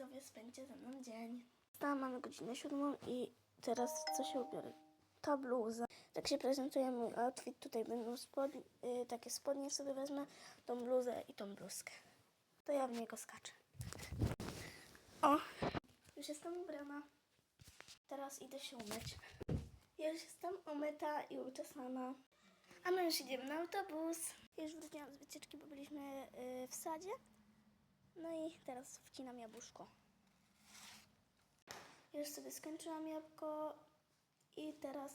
widzowie, spędźcie ze mną dzień. Tam mamy godzinę siódmą i teraz co się ubiorę? Ta bluza. Tak się prezentuje mój outfit. Tutaj będą spod, y, takie spodnie sobie wezmę, tą bluzę i tą bluzkę. To ja w niego skaczę. O, już jestem ubrana. Teraz idę się umyć. Już jestem umyta i uczesana. A my już idziemy na autobus. Już wróciłam z wycieczki, bo byliśmy y, w sadzie. No i teraz wcinam jabłuszko. Już sobie skończyłam jabłko i teraz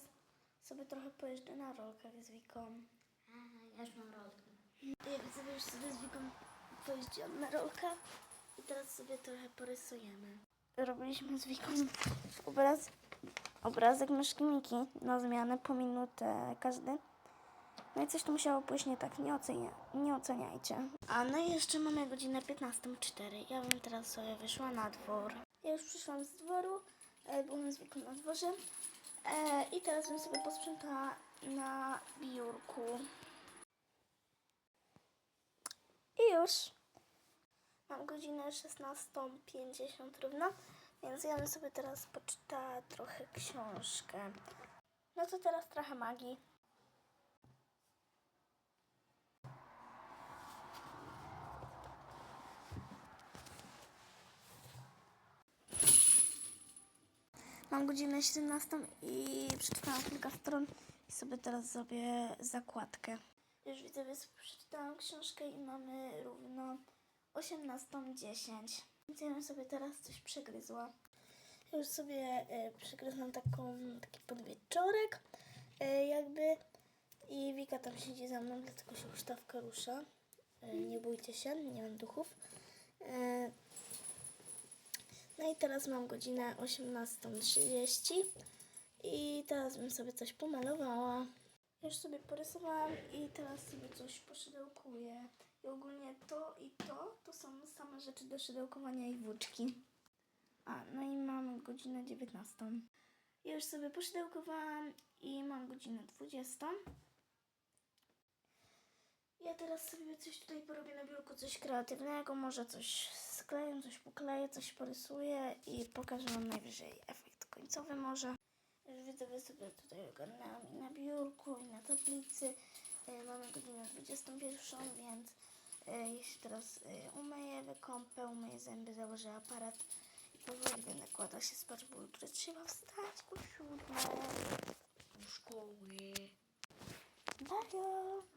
sobie trochę pojeżdżę na rolkach z Wiką. Ja już mam rolkę. Ja widzę, już sobie z Wiką pojeździłam na rolkach i teraz sobie trochę porysujemy. Robiliśmy z Wiką obraz, obrazek myszki Miki na zmianę po minutę każdy. No i coś tu musiało pójść nie tak, nie, ocenia, nie oceniajcie. A no i jeszcze mamy godzinę 15.04. Ja bym teraz sobie wyszła na dwór. Ja już przyszłam z dworu, e, byłam z Wiką na dworze e, i teraz bym sobie posprzątała na biurku. I już. Mam godzinę 16.50 równo, więc ja bym sobie teraz poczytała trochę książkę. No to teraz trochę magii. Mam godzinę 17 i przeczytałam kilka stron i sobie teraz zrobię zakładkę. Już widzę, że przeczytałam książkę i mamy równo 18.10. Więc ja bym sobie teraz coś przegryzła. Już sobie e, przegryzłam taką, taki podwieczorek e, jakby i Wika tam siedzi za mną, dlatego się huśtawka rusza. E, nie bójcie się, nie mam duchów. E, no i teraz mam godzinę 18.30 i teraz bym sobie coś pomalowała. Już sobie porysowałam i teraz sobie coś poszydełkuję. I ogólnie to i to, to są same rzeczy do szydełkowania i włóczki. A, no i mam godzinę 19. Ja już sobie poszydełkowałam i mam godzinę 20. Ja teraz sobie coś tutaj porobię na biurku, coś kreatywnego, może coś skleję, coś pokleję, coś porysuję i pokażę Wam najwyżej efekt końcowy może. Już widzę, że sobie tutaj ogarnęłam i na biurku, i na tablicy. E, Mamy godzinę 21, więc e, jeśli teraz e, umyję, wykąpę, umyję zęby, założę aparat i powoli będę kładła się spać, bo jutro trzeba wstać o siódmej do szkoły. Bye!